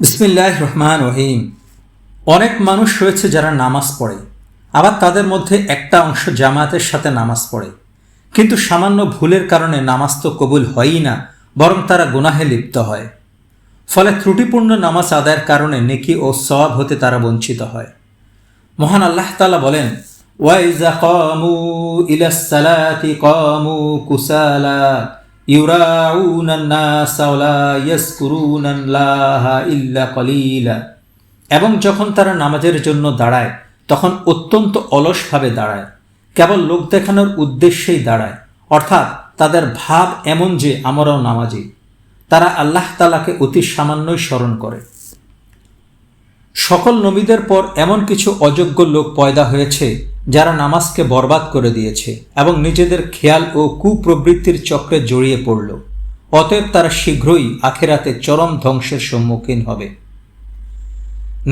বিসমিল্লাহ রহমান রহিম অনেক মানুষ রয়েছে যারা নামাজ পড়ে, আবার তাদের মধ্যে একটা অংশ জামায়াতের সাথে নামাজ পড়ে। কিন্তু সামান্য ভুলের কারণে নামাজ তো কবুল হয়ই না, বরং তারা গুনাহে লিপ্ত হয়। ফলে ত্রুটিপূর্ণ নামাজ আদায়ের কারণে নেকি ও সওয়াব হতে তারা বঞ্চিত হয়। মহান আল্লাহ তালা বলেন ওয়াইজা কামু ইলাসালাতি কামু কুসালা। এবং যখন তারা নামাজের জন্য দাঁড়ায়, তখন অত্যন্ত অলসভাবে দাঁড়ায়। কেবল লোক দেখানোর উদ্দেশ্যেই দাঁড়ায়। অর্থাৎ তাদের ভাব এমন যে, আমরাও নামাজি। তারা আল্লাহ তালাকে অতি সামান্যই স্মরণ করে। সকল নবীদের পর এমন কিছু অযোগ্য লোক পয়দা হয়েছে, যারা নামাজকে বরবাদ করে দিয়েছে এবং নিজেদের খেয়াল ও কুপ্রবৃত্তির চক্রে জড়িয়ে পড়ল। অতএব তারা শীঘ্রই আখেরাতে চরম ধ্বংসের সম্মুখীন হবে।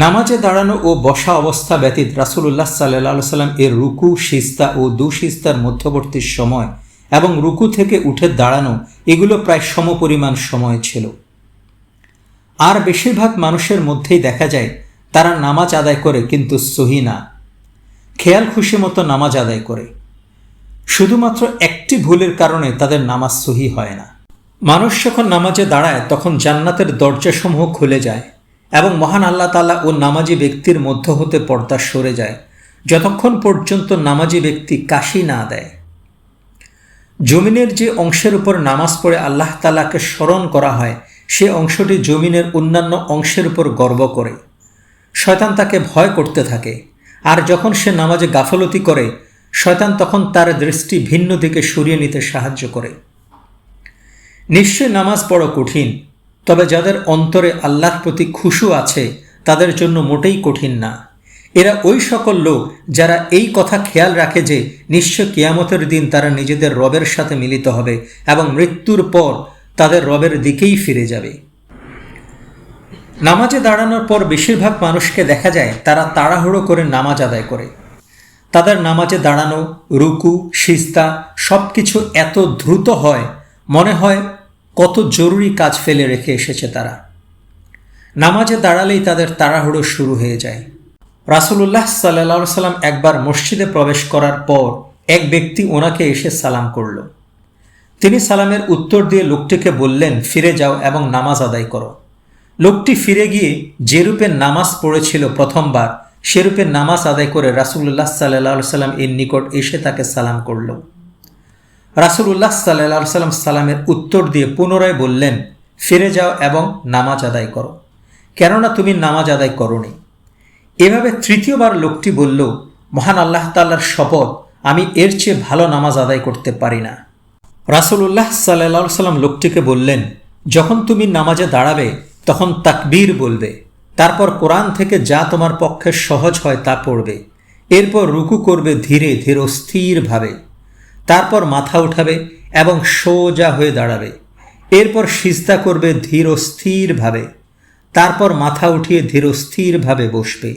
নামাজে দাঁড়ানো ও বসা অবস্থা ব্যতীত রাসুল্লাহ সাল্লাহ সাল্লাম এর রুকু, সিস্তা ও দুশিস্তার মধ্যবর্তী সময় এবং রুকু থেকে উঠে দাঁড়ানো, এগুলো প্রায় সমপরিমাণ সময় ছিল। আর বেশিরভাগ মানুষের মধ্যেই দেখা যায় তারা নামাজ আদায় করে কিন্তু সহি না। খেয়াল খুশি মতো নামাজ আদায় করে। শুধুমাত্র একটি ভুলের কারণে তাদের নামাজ সহি হয় না। মানুষ যখন নামাজে দাঁড়ায়, তখন জান্নাতের দরজাসমূহ খুলে যায় এবং মহান আল্লাহ তালা ও নামাজি ব্যক্তির মধ্য হতে পর্দা সরে যায়, যতক্ষণ পর্যন্ত নামাজি ব্যক্তি কাশি না দেয়। জমিনের যে অংশের উপর নামাজ পড়ে আল্লাহ তালাকে স্মরণ করা হয়, সে অংশটি জমিনের অন্যান্য অংশের উপর গর্ব করে। শয়তান তাকে ভয় করতে থাকে। আর যখন সে নামাজে গাফলতি করে, শয়তান তখন তার দৃষ্টি ভিন্ন দিকে সরিয়ে নিতে সাহায্য করে। নিশ্চয় নামাজ বড় কঠিন, তবে যাদের অন্তরে আল্লাহর প্রতি খুশু আছে, তাদের জন্য মোটেই কঠিন না। এরা ওই সকল লোক যারা এই কথা খেয়াল রাখে যে, নিশ্চয় কিয়ামতের দিন তারা নিজেদের রবের সাথে মিলিত হবে এবং মৃত্যুর পর তাদের রবের দিকেই ফিরে যাবে। নামাজে দাঁড়ানোর পর বেশিরভাগ মানুষকে দেখা যায় তারা তাড়াহুড়ো করে নামাজ আদায় করে। তাদের নামাজে দাঁড়ানো, রুকু সিস্তা সব কিছু এত দ্রুত হয়, মনে হয় কত জরুরি কাজ ফেলে রেখে এসেছে তারা। নামাজে দাঁড়ালেই তাদের তাড়াহুড়ো শুরু হয়ে যায়। রাসুলুল্লাহ সাল্লা সাল্লাম একবার মসজিদে প্রবেশ করার পর এক ব্যক্তি ওনাকে এসে সালাম করল। তিনি সালামের উত্তর দিয়ে লোকটিকে বললেন, ফিরে যাও এবং নামাজ আদায় করো। লোকটি ফিরে গিয়ে যেরূপে নামাজ পড়েছিল প্রথমবার সে সেরূপে নামাজ আদায় করে রাসুল্লাহ সাল্লাহ সাল্লাম এর নিকট এসে তাকে সালাম করল। রাসুল্লাহ সাল্লাহ সাল্লাম সালামের উত্তর দিয়ে পুনরায় বললেন, ফিরে যাও এবং নামাজ আদায় করো। কেননা তুমি নামাজ আদায় করনি। এভাবে তৃতীয়বার লোকটি বলল, মহান আল্লাহ তাল্লার শপথ, আমি এর চেয়ে ভালো নামাজ আদায় করতে পারি না। রাসুল্লাহ সাল্লাহ সাল্লাম লোকটিকে বললেন, যখন তুমি নামাজে দাঁড়াবে তখন তাকবীর বলবে, তারপর কোরআন থেকে যা তোমার পক্ষে সহজ হয় তা পড়বে। এরপর রুকু করবে ধীরে ধীরে স্থিরভাবে। তারপর মাথা উঠাবে এবং সোজা হয়ে দাঁড়াবে। এরপর সিস্তা করবে ধীর স্থিরভাবে। তারপর মাথা উঠিয়ে ধীর স্থিরভাবে বসবে।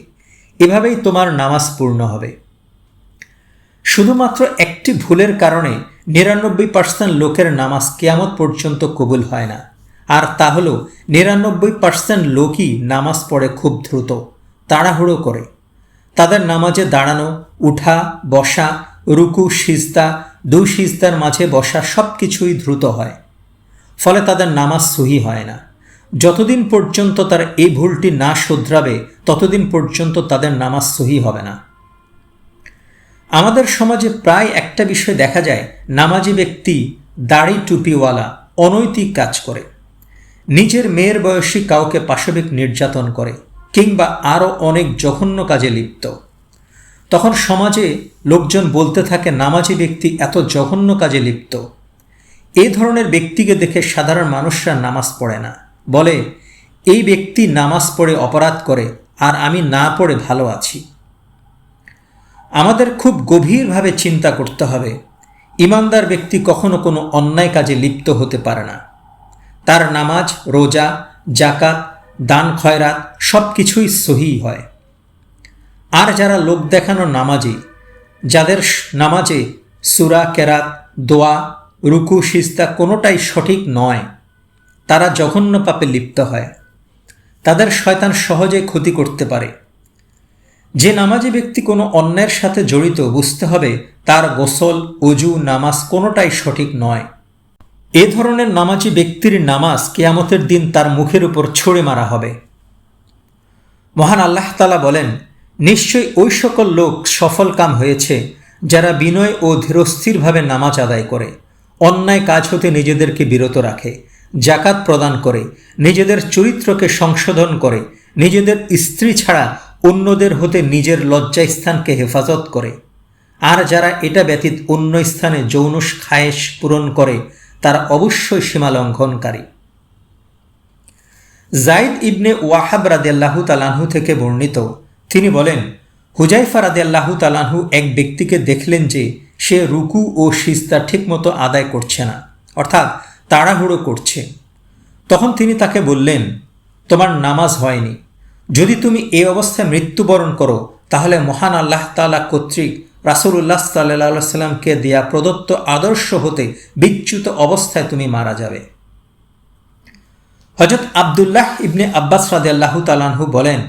এভাবেই তোমার নামাজ পূর্ণ হবে। শুধুমাত্র একটি ভুলের কারণে নিরানব্বই পার্সেন্ট লোকের নামাজ কেয়ামত পর্যন্ত কবুল হয় না। আর তা হল নিরানব্বই পার্সেন্ট লোকই নামাজ পড়ে খুব দ্রুত, তাড়াহুড়ো করে। তাদের নামাজে দাঁড়ানো, উঠা, বসা, রুকু, সিজদা, দু সিজদার মাঝে বসা সব কিছুই দ্রুত হয়। ফলে তাদের নামাজ সহি হয় না। যতদিন পর্যন্ত তার এই ভুলটি না শুধরাবে, ততদিন পর্যন্ত তাদের নামাজ সহি হবে না। আমাদের সমাজে প্রায় একটা বিষয় দেখা যায়, নামাজি ব্যক্তি দাড়ি টুপিওয়ালা, অনৈতিক কাজ করে। নিজের মেয়ের বয়সী কাউকে পাশবিক নির্যাতন করে কিংবা আরও অনেক জঘন্য কাজে লিপ্ত। তখন সমাজে লোকজন বলতে থাকে, নামাজি ব্যক্তি এত জঘন্য কাজে লিপ্ত। এই ধরনের ব্যক্তিকে দেখে সাধারণ মানুষরা নামাজ পড়ে না। বলে, এই ব্যক্তি নামাজ পড়ে অপরাধ করে, আর আমি না পড়ে ভালো আছি। আমাদের খুব গভীরভাবে চিন্তা করতে হবে। ইমানদার ব্যক্তি কখনো কোনো অন্যায় কাজে লিপ্ত হতে পারে না। তার নামাজ, রোজা জাকাত দান, খয়রাত সব কিছুই সহি হয়। আর যারা লোক দেখানো নামাজে, যাদের নামাজে সুরা, কেরাত, দোয়া, রুকু সিস্তা কোনোটাই সঠিক নয়, তারা জঘন্য পাপে লিপ্ত হয়। তাদের শয়তান সহজে ক্ষতি করতে পারে। যে নামাজি ব্যক্তি কোনো অন্যায়ের সাথে জড়িত, বুঝতে হবে তার গোসল অজু নামাজ কোনোটাই সঠিক নয়। এ ধরনের নামাজি ব্যক্তির নামাজ কেয়ামতের দিন তার মুখের উপর ছুঁড়ে মারা হবে। মহান আল্লাহ তালা বলেন, নিশ্চয়ই ওই সকল লোক সফল কাম হয়েছে যারা বিনয় ও ধীরস্থিরভাবে নামাজ আদায় করে, অন্যায় কাজ হতে নিজেদেরকে বিরত রাখে জাকাত প্রদান করে, নিজেদের চরিত্রকে সংশোধন করে, নিজেদের স্ত্রী ছাড়া অন্যদের হতে নিজের লজ্জা স্থানকে হেফাজত করে। আর যারা এটা ব্যতীত অন্য স্থানে যৌন খায়েশ পূরণ করে তারা অবশ্যই সীমা লঙ্ঘনকারী জাইদ ইবনে ওয়াহাব রাদেল্লাহু তালাহু থেকে বর্ণিত, তিনি বলেন হুজাইফা রাদেল্লাহু তালাহু এক ব্যক্তিকে দেখলেন যে সে রুকু ও সিস্তা ঠিকমতো আদায় করছে না, অর্থাৎ তাড়াহুড়ো করছে। তখন তিনি তাকে বললেন, তোমার নামাজ হয়নি। যদি তুমি এই অবস্থায় মৃত্যুবরণ করো, তাহলে মহান আল্লাহ তালা কর্তৃক রাসুল্লাহ সাল্লাহ দেয়া প্রদত্ত আদর্শ হতে বিচ্যুত অবস্থায় তুমি মারা যাবে। হজরত আবদুল্লাহ ইবনে আব্বাস রাদিয়াল্লাহু তালানহু বলেন,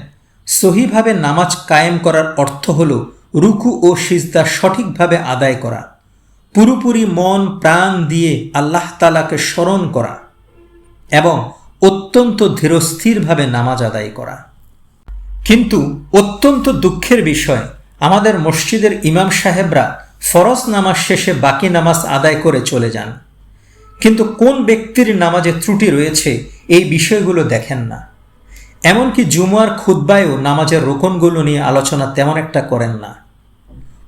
সহিভাবে নামাজ কায়েম করার অর্থ হল রুকু ও সিজদা সঠিকভাবে আদায় করা, পুরোপুরি মন প্রাণ দিয়ে আল্লাহ তালাকে স্মরণ করা এবং অত্যন্ত ধীরস্থিরভাবে নামাজ আদায় করা। কিন্তু অত্যন্ত দুঃখের বিষয় আমাদের মসজিদের ইমাম সাহেবরা ফরজ নামাজ শেষে বাকি নামাজ আদায় করে চলে যান। কিন্তু কোন ব্যক্তির নামাজে ত্রুটি রয়েছে এই বিষয়গুলো দেখেন না। এমনকি জুমুয়ার খুদ্বায়ও নামাজের রোকনগুলো নিয়ে আলোচনা তেমন একটা করেন না।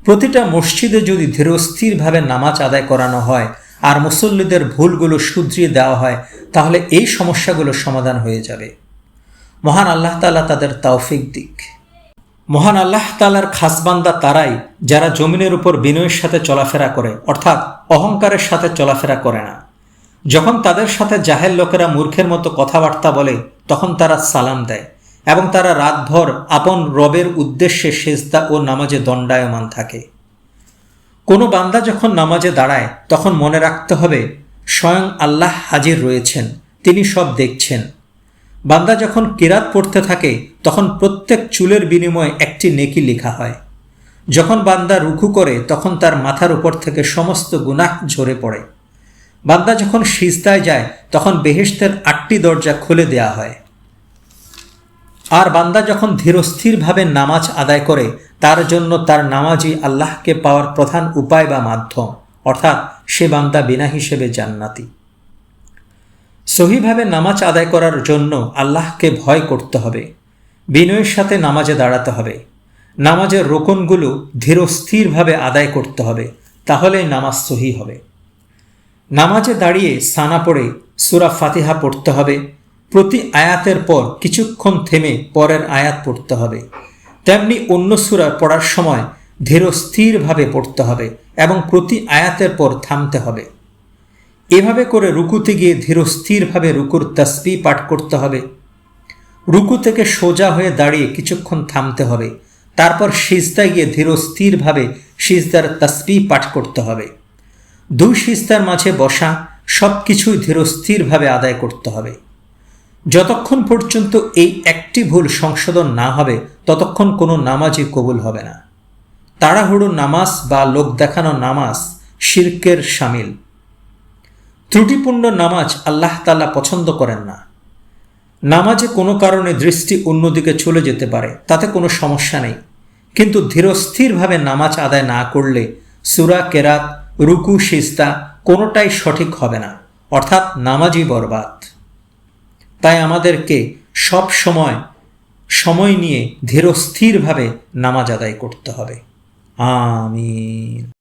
প্রতিটা মসজিদে যদি ধীরস্থিরভাবে নামাজ আদায় করানো হয় আর মুসল্লিদের ভুলগুলো শুধরিয়ে দেওয়া হয়, তাহলে এই সমস্যাগুলো সমাধান হয়ে যাবে। মহান আল্লাহ তালা তাদের তাওফিক দিক। মহান আল্লাহ তালার খাসবান্দা তারাই যারা জমিনের উপর বিনয়ের সাথে চলাফেরা করে, অর্থাৎ অহংকারের সাথে চলাফেরা করে না। যখন তাদের সাথে জাহের লোকেরা মূর্খের মতো কথাবার্তা বলে, তখন তারা সালাম দেয় এবং তারা রাতভর আপন রবের উদ্দেশ্যে সেজদা ও নামাজে দণ্ডায়মান থাকে। কোনো বান্দা যখন নামাজে দাঁড়ায়, তখন মনে রাখতে হবে, স্বয়ং আল্লাহ হাজির রয়েছেন, তিনি সব দেখছেন। বান্দা যখন কিরাত পড়তে থাকে তখন প্রত্যেক চুলের বিনিময়ে একটি নেকি লেখা হয়। যখন বান্দা রুখু করে, তখন তার মাথার উপর থেকে সমস্ত গুনাহ ঝরে পড়ে। বান্দা যখন সিজদায় যায়, তখন বেহেস্তের আটটি দরজা খুলে দেয়া হয়। আর বান্দা যখন ধীরস্থিরভাবে নামাজ আদায় করে, তার জন্য তার নামাজই আল্লাহকে পাওয়ার প্রধান উপায় বা মাধ্যম। অর্থাৎ, সে বান্দা বিনা হিসেবে জান্নাতি। সহিভাবে নামাজ আদায় করার জন্য আল্লাহকে ভয় করতে হবে। বিনয়ের সাথে নামাজে দাঁড়াতে হবে। নামাজের রোকনগুলো ধীরস্থিরভাবে আদায় করতে হবে, তাহলেই নামাজ সহি হবে। নামাজে দাঁড়িয়ে সানা পড়ে সুরা ফাতিহা পড়তে হবে। প্রতি আয়াতের পর কিছুক্ষণ থেমে পরের আয়াত পড়তে হবে। তেমনি অন্য সুরা পড়ার সময় ধীরস্থিরভাবে পড়তে হবে এবং প্রতি আয়াতের পর থামতে হবে। এভাবে করে রুকুতে গিয়ে ধীরস্থিরভাবে রুকুর তসবি পাঠ করতে হবে। রুকু থেকে সোজা হয়ে দাঁড়িয়ে কিছুক্ষণ থামতে হবে। তারপর সিজদায় গিয়ে ধীর স্থিরভাবে সিজদার তসবি পাঠ করতে হবে। দুই সিস্তার মাঝে বসা সব কিছুই ধীর স্থিরভাবে আদায় করতে হবে। যতক্ষণ পর্যন্ত এই একটি ভুল সংশোধন না হবে, ততক্ষণ কোনো নামাজই কবুল হবে না। তাড়াহুড়ো নামাজ বা লোক দেখানো নামাজ শির্কের সামিল। ত্রুটিপূর্ণ নামাজ আল্লাহ তাল্লাহ পছন্দ করেন না। নামাজে কোনো কারণে দৃষ্টি অন্যদিকে চলে যেতে পারে, তাতে কোনো সমস্যা নেই। কিন্তু ধীরস্থিরভাবে নামাজ আদায় না করলে সুরা, কেরাত, রুকু সিস্তা কোনোটাই সঠিক হবে না, অর্থাৎ নামাজই বরবাদ। তাই আমাদেরকে সব সময় সময় নিয়ে ধীরস্থিরভাবে নামাজ আদায় করতে হবে। আমিন।